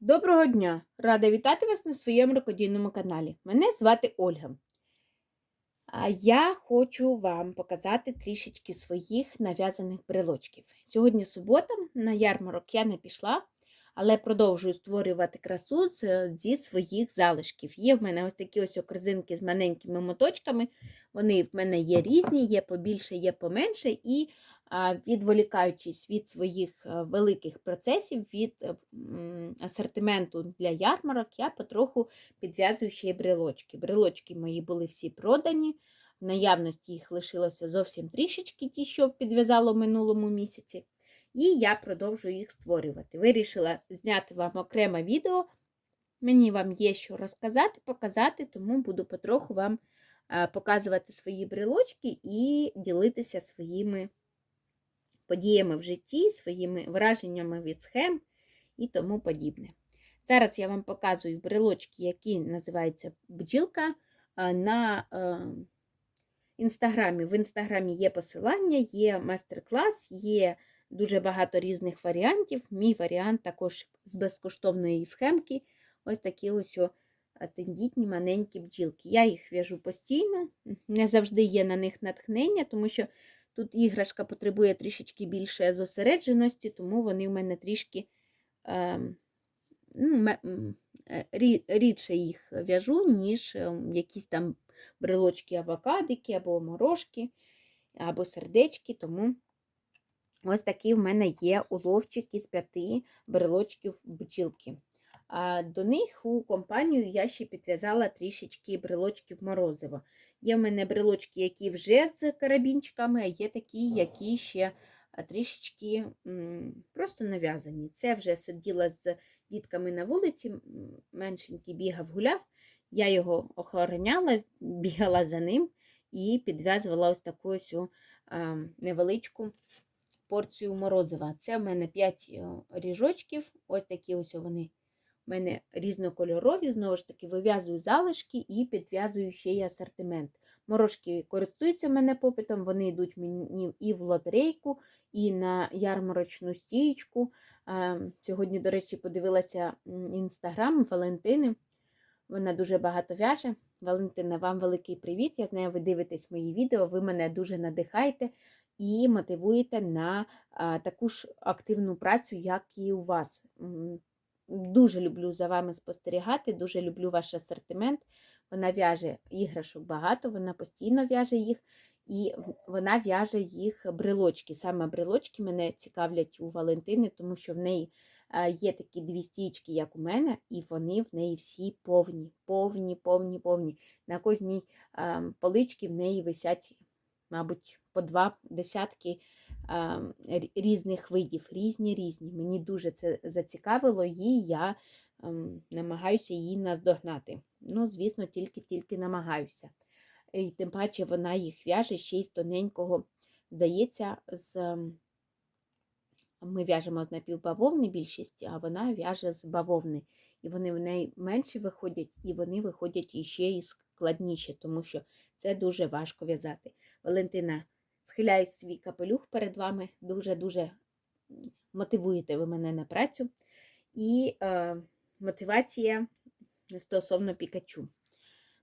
Доброго дня! Рада вітати вас на своєму рукодільному каналі. Мене звати Ольга. А я хочу вам показати трішечки своїх нав'язаних брелочків. Сьогодні субота, на ярмарок я не пішла, але продовжую створювати красу зі своїх залишків. Є в мене ось такі ось окризинки з маленькими моточками. Вони в мене є різні, є побільше, є поменше. І відволікаючись від своїх е, великих процесів, від е, асортименту для ярмарок, я потроху підв'язую ще й брелочки. Брелочки мої були всі продані. В наявності їх лишилося зовсім трішечки, ті, що підв'язала в минулому місяці. І я продовжую їх створювати. Вирішила зняти вам окреме відео. Мені вам є що розказати, показати, тому буду потроху вам е, показувати свої брелочки і ділитися своїми подіями в житті, своїми враженнями від схем і тому подібне. Зараз я вам показую брелочки, які називаються бджілка. На е, інстаграмі. В інстаграмі є посилання, є майстер-клас, є дуже багато різних варіантів. Мій варіант також з безкоштовної схемки. Ось такі ось тендітні маленькі бджілки. Я їх в'яжу постійно, не завжди є на них натхнення, тому що Тут іграшка потребує трішечки більше зосередженості, тому вони в мене трішки е, ну, е, рі- рідше їх в'яжу, ніж е, якісь там брелочки авокадики, або морожки, або сердечки. Тому ось такий в мене є уловчик із п'яти брелочків бджілки. А до них у компанію я ще підв'язала трішечки брелочків морозива. Є в мене брелочки, які вже з карабінчиками, а є такі, які ще трішечки просто нав'язані. Це вже сиділа з дітками на вулиці, меншенький бігав, гуляв. Я його охороняла, бігала за ним і підв'язувала ось таку ось невеличку порцію морозива. Це в мене 5 ріжочків, ось такі ось вони у мене різнокольорові, знову ж таки, вив'язую залишки і підв'язую ще й асортимент. Морожки користуються мене попитом, вони йдуть мені і в лотерейку, і на ярмарочну стієчку. Сьогодні, до речі, подивилася інстаграм Валентини. Вона дуже багато в'яже. Валентина, вам великий привіт! Я знаю, ви дивитесь мої відео, ви мене дуже надихаєте і мотивуєте на таку ж активну працю, як і у вас. Дуже люблю за вами спостерігати, дуже люблю ваш асортимент. Вона в'яже іграшок багато, вона постійно в'яже їх, і вона в'яже їх брелочки. Саме брелочки мене цікавлять у Валентини, тому що в неї е, є такі дві стічки, як у мене, і вони в неї всі повні, повні, повні, повні. На кожній е, поличці в неї висять, мабуть, по два десятки різних видів, різні різні. Мені дуже це зацікавило, і я ем, намагаюся її наздогнати. Ну, звісно, тільки-тільки намагаюся. І тим паче вона їх в'яже ще й з тоненького, здається, з. ем, Ми в'яжемо з напівбавовни більшість, а вона в'яже з бавовни. І вони в неї менші виходять, і вони виходять іще і складніші, тому що це дуже важко в'язати. Валентина схиляю свій капелюх перед вами. Дуже-дуже мотивуєте ви мене на працю. І е, мотивація стосовно Пікачу.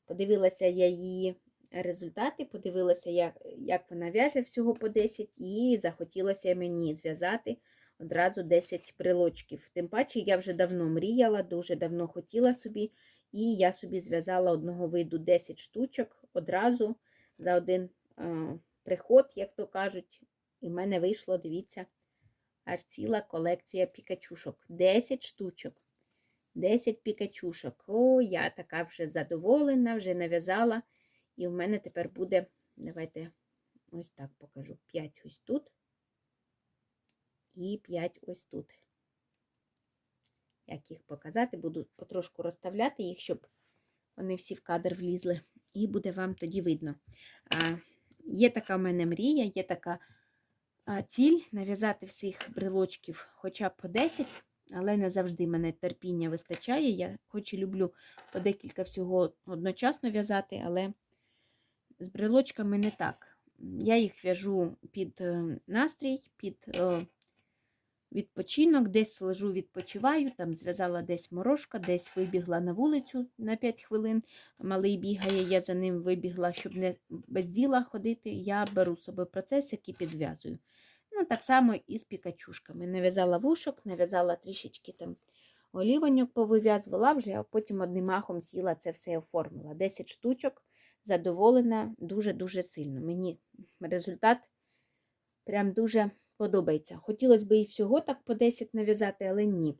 Подивилася я її результати, подивилася, як, як вона в'яже всього по 10, і захотілося мені зв'язати одразу 10 брелочків. Тим паче я вже давно мріяла, дуже давно хотіла собі, і я собі зв'язала одного виду 10 штучок одразу за один е, приход, як то кажуть. І в мене вийшло, дивіться, аж ціла колекція пікачушок. 10 штучок. 10 пікачушок. О, я така вже задоволена, вже нав'язала. І в мене тепер буде, давайте ось так покажу. 5 ось тут. І 5 ось тут. Як їх показати, буду потрошку розставляти їх, щоб вони всі в кадр влізли. І буде вам тоді видно. Є така в мене мрія, є така ціль нав'язати всіх брелочків хоча б по 10, але не завжди мене терпіння вистачає. Я хоч і люблю по декілька всього одночасно в'язати, але з брелочками не так. Я їх в'яжу під е, настрій, під е, відпочинок, десь лежу, відпочиваю, там зв'язала десь морожка, десь вибігла на вулицю на 5 хвилин. Малий бігає, я за ним вибігла, щоб не без діла ходити. Я беру з собою процесик і підв'язую. Ну, так само і з пікачушками. Нав'язала вушок, нав'язала трішечки там олівоньок повив'язувала вже, а потім одним махом сіла це все оформила. 10 штучок, задоволена дуже-дуже сильно. Мені результат прям дуже подобається. Хотілося б і всього так по 10 нав'язати, але ні.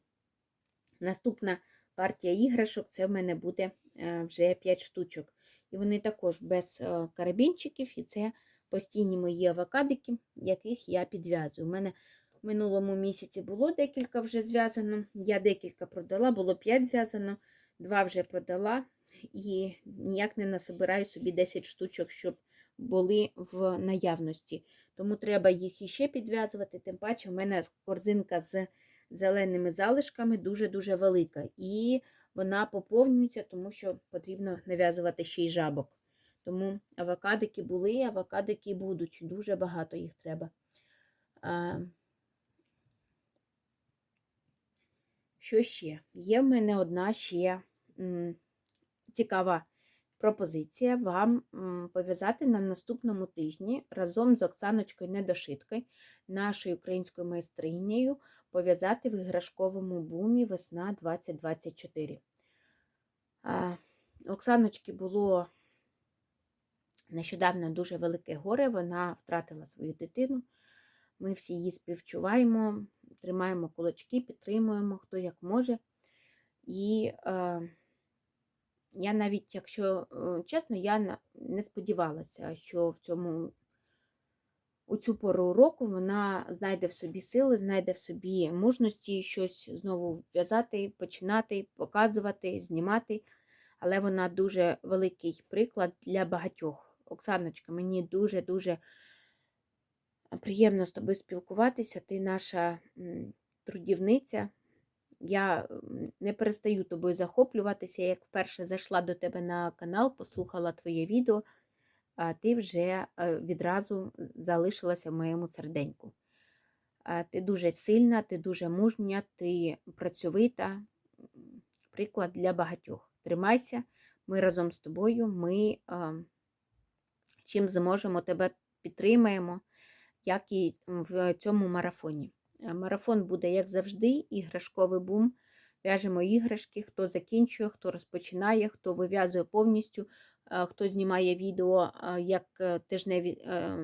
Наступна партія іграшок це в мене буде е, вже 5 штучок. І вони також без е, карабінчиків, і це постійні мої авокадики, яких я підв'язую. У мене в минулому місяці було декілька вже зв'язано. Я декілька продала, було 5 зв'язано, 2 вже продала і ніяк не насобираю собі 10 штучок, щоб були в наявності. Тому треба їх іще підв'язувати. Тим паче, в мене корзинка з зеленими залишками дуже-дуже велика. І вона поповнюється, тому що потрібно нав'язувати ще й жабок. Тому авокадики були, авокадики будуть. Дуже багато їх треба. Що ще? Є в мене одна ще цікава пропозиція вам пов'язати на наступному тижні разом з Оксаночкою Недошиткою, нашою українською майстринею, пов'язати в іграшковому бумі весна 2024. Оксаночки було нещодавно дуже велике горе, вона втратила свою дитину. Ми всі її співчуваємо, тримаємо кулачки, підтримуємо, хто як може. І е, я навіть, якщо е, чесно, я не сподівалася, що в цьому у цю пору року вона знайде в собі сили, знайде в собі мужності щось знову в'язати, починати, показувати, знімати. Але вона дуже великий приклад для багатьох. Оксаночка, мені дуже-дуже приємно з тобою спілкуватися. Ти наша трудівниця. Я не перестаю тобою захоплюватися. Як вперше зайшла до тебе на канал, послухала твоє відео, а ти вже е, відразу залишилася в моєму серденьку. Ти дуже сильна, ти дуже мужня, ти працьовита, приклад для багатьох. Тримайся, ми разом з тобою, ми чим зможемо тебе підтримаємо, як і в цьому марафоні. Марафон буде, як завжди, іграшковий бум. В'яжемо іграшки, хто закінчує, хто розпочинає, хто вив'язує повністю, хто знімає відео як е, тижневі е,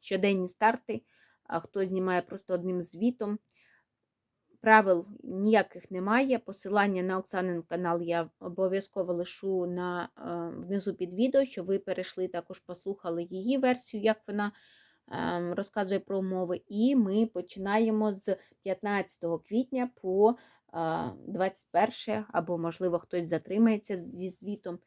щоденні старти, а хто знімає просто одним звітом. Правил ніяких немає. Посилання на Оксанин канал я обов'язково лишу на, е, внизу під відео, щоб ви перейшли, також послухали її версію, як вона розказує про умови. І ми починаємо з 15 квітня по 21 або, можливо, хтось затримається зі звітом.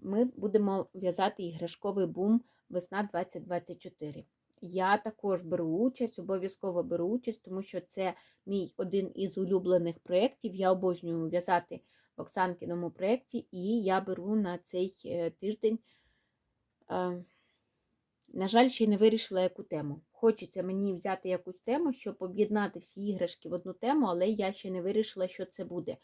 Ми будемо в'язати іграшковий бум весна 2024. Я також беру участь, обов'язково беру участь, тому що це мій один із улюблених проєктів. Я обожнюю в'язати в Оксанкіному проєкті, і я беру на цей е, тиждень, на жаль, ще не вирішила яку тему. Хочеться мені взяти якусь тему, щоб об'єднати всі іграшки в одну тему, але я ще не вирішила, що це буде.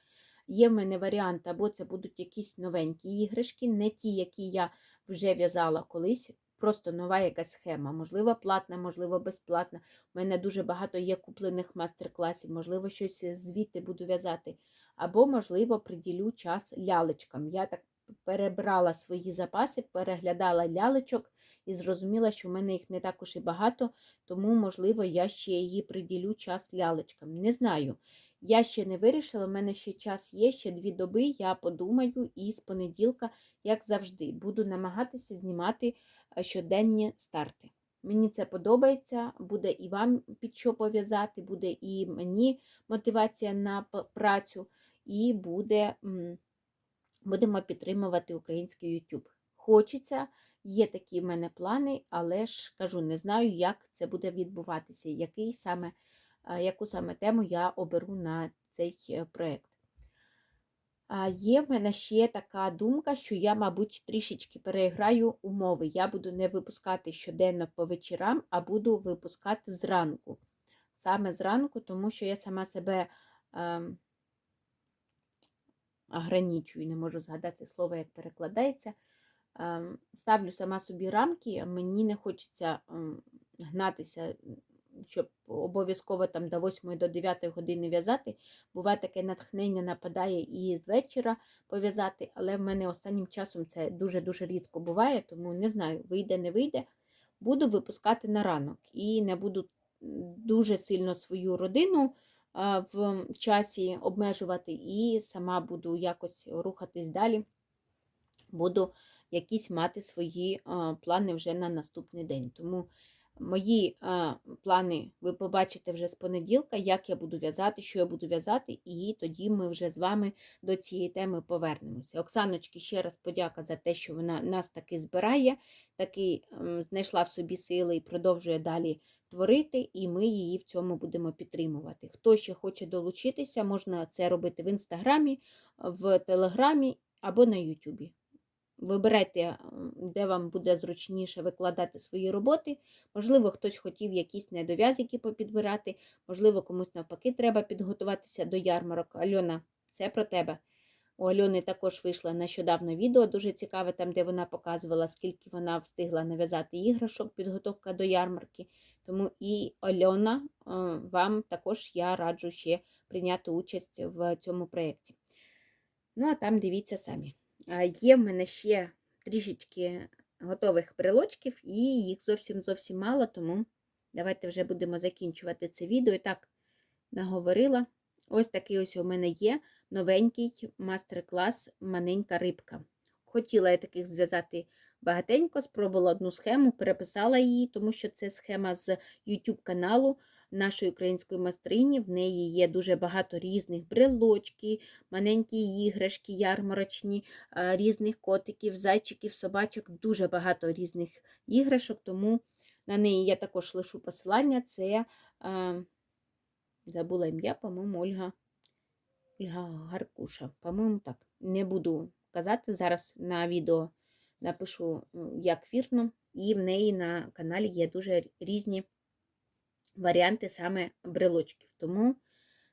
Є в мене варіант, або це будуть якісь новенькі іграшки, не ті, які я вже в'язала колись. Просто нова якась схема, можливо, платна, можливо, безплатна. У мене дуже багато є куплених мастер-класів, можливо, щось звідти буду в'язати. Або, можливо, приділю час лялечкам. Я так перебрала свої запаси, переглядала лялечок і зрозуміла, що в мене їх не також і багато, тому, можливо, я ще її приділю час лялечкам. Не знаю. Я ще не вирішила, в мене ще час є, ще дві доби. Я подумаю, і з понеділка, як завжди, буду намагатися знімати щоденні старти. Мені це подобається, буде і вам під що пов'язати, буде і мені мотивація на працю, і буде, будемо підтримувати український YouTube. Хочеться, є такі в мене плани, але ж кажу, не знаю, як це буде відбуватися, який саме, яку саме тему я оберу на цей е, проєкт. Є в мене ще така думка, що я, мабуть, трішечки переграю умови. Я буду не випускати щоденно по вечорам, а буду випускати зранку. саме зранку, тому що я сама себе ограничую, не можу згадати слово, як перекладається. Ем, ставлю сама собі рамки, мені не хочеться ем, гнатися, щоб обов'язково там до 8 до 9 години в'язати. Буває таке натхнення нападає і з вечора пов'язати, але в мене останнім часом це дуже-дуже рідко буває, тому не знаю, вийде, не вийде. Буду випускати на ранок і не буду дуже сильно свою родину в часі обмежувати, і сама буду якось рухатись далі. Буду якісь мати свої плани вже на наступний день. Тому мої плани ви побачите вже з понеділка, як я буду в'язати, що я буду в'язати, і тоді ми вже з вами до цієї теми повернемося. Оксаночки, ще раз подяка за те, що вона нас таки збирає, таки знайшла в собі сили і продовжує далі творити, і ми її в цьому будемо підтримувати. Хто ще хоче долучитися, можна це робити в інстаграмі, в телеграмі або на Ютубі. Вибирайте, де вам буде зручніше викладати свої роботи. Можливо, хтось хотів якісь недов'язки попідбирати, можливо, комусь навпаки треба підготуватися до ярмарок. Альона, це про тебе. У Альони також вийшло нещодавно відео, дуже цікаве, там, де вона показувала, скільки вона встигла нав'язати іграшок, підготовка до ярмарки. Тому і Альона, е, вам також я раджу ще прийняти участь в цьому проєкті. Ну, а там дивіться самі. Є в мене ще трішечки готових брелочків, і їх зовсім зовсім мало, тому давайте вже будемо закінчувати це відео. І так, наговорила. Ось такий ось у мене є новенький мастер-клас Маненька рибка. Хотіла я таких зв'язати багатенько, спробувала одну схему, переписала її, тому що це схема з YouTube каналу нашої української майстрині. В неї є дуже багато різних брелочки, маленькі іграшки, ярмарочні, різних котиків, зайчиків, собачок, дуже багато різних іграшок, тому на неї я також лишу посилання. Це а, забула ім'я, по-моєму, Ольга. Ольга Гаркуша, по-моєму, так. Не буду казати. Зараз на відео напишу, як вірно, і в неї на каналі є дуже різні варіанти саме брелочків. Тому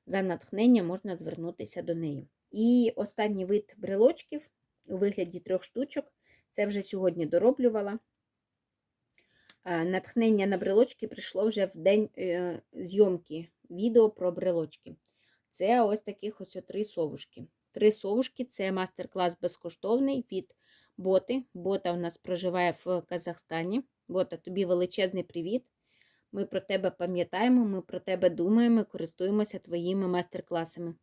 за натхнення можна звернутися до неї. І останній вид брелочків у вигляді трьох штучок. Це вже сьогодні дороблювала. Натхнення на брелочки прийшло вже в день е, зйомки відео про брелочки. Це ось таких ось три совушки. Три совушки це мастер-клас безкоштовний від боти. Бота у нас проживає в Казахстані. Бота, тобі величезний привіт. Ми про тебе пам'ятаємо, ми про тебе думаємо, користуємося твоїми мастер-класами.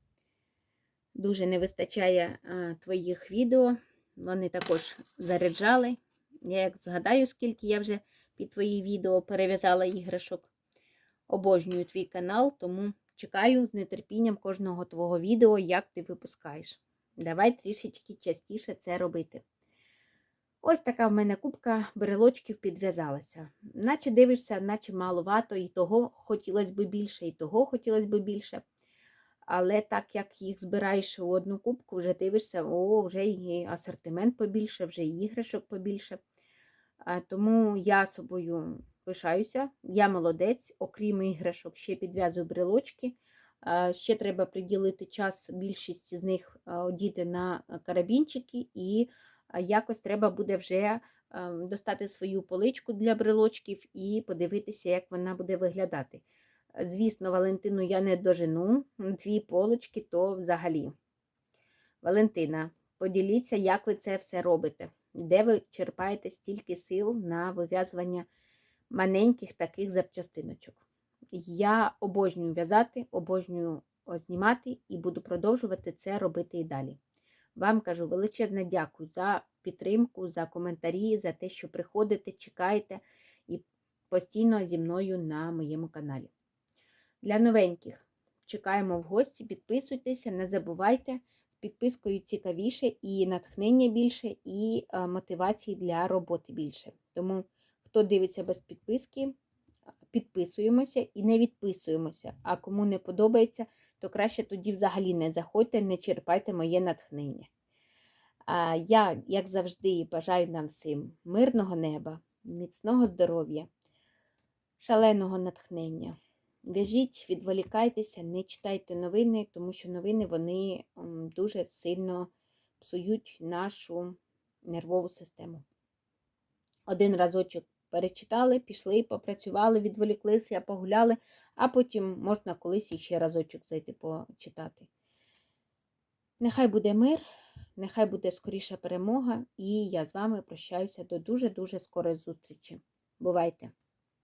Дуже не вистачає а, твоїх відео. Вони також заряджали. Я як згадаю, скільки я вже під твої відео перев'язала іграшок. Обожнюю твій канал, тому чекаю з нетерпінням кожного твого відео, як ти випускаєш. Давай трішечки частіше це робити. Ось така в мене кубка брелочків підв'язалася. Наче дивишся, наче маловато, і того хотілося б більше, і того хотілося б більше. Але так як їх збираєш у одну кубку, вже дивишся, о, вже і асортимент побільше, вже і іграшок побільше. Тому я собою пишаюся, я молодець, окрім іграшок, ще підв'язую брелочки. Ще треба приділити час, більшість з них одіти на карабінчики, і якось треба буде вже достати свою поличку для брелочків і подивитися, як вона буде виглядати. Звісно, Валентину я не дожену, дві полочки то взагалі. Валентина, поділіться, як ви це все робите, де ви черпаєте стільки сил на вив'язування маленьких таких запчастиночок. Я обожнюю в'язати, обожнюю знімати і буду продовжувати це робити і далі. Вам кажу величезне дякую за підтримку, за коментарі, за те, що приходите, чекаєте і постійно зі мною на моєму каналі. Для новеньких чекаємо в гості, підписуйтеся, не забувайте, з підпискою цікавіше і натхнення більше, і е, мотивації для роботи більше. Тому, хто дивиться без підписки, підписуємося і не відписуємося. А кому не подобається, то краще тоді взагалі не заходьте, не черпайте моє натхнення. А я, як завжди, бажаю нам всім мирного неба, міцного здоров'я, шаленого натхнення. В'яжіть, відволікайтеся, не читайте новини, тому що новини вони дуже сильно псують нашу нервову систему. Один разочок перечитали, пішли, попрацювали, відволіклися, погуляли, а потім можна колись іще разочок зайти почитати. Нехай буде мир, нехай буде скоріша перемога, і я з вами прощаюся до дуже-дуже скорої зустрічі. Бувайте!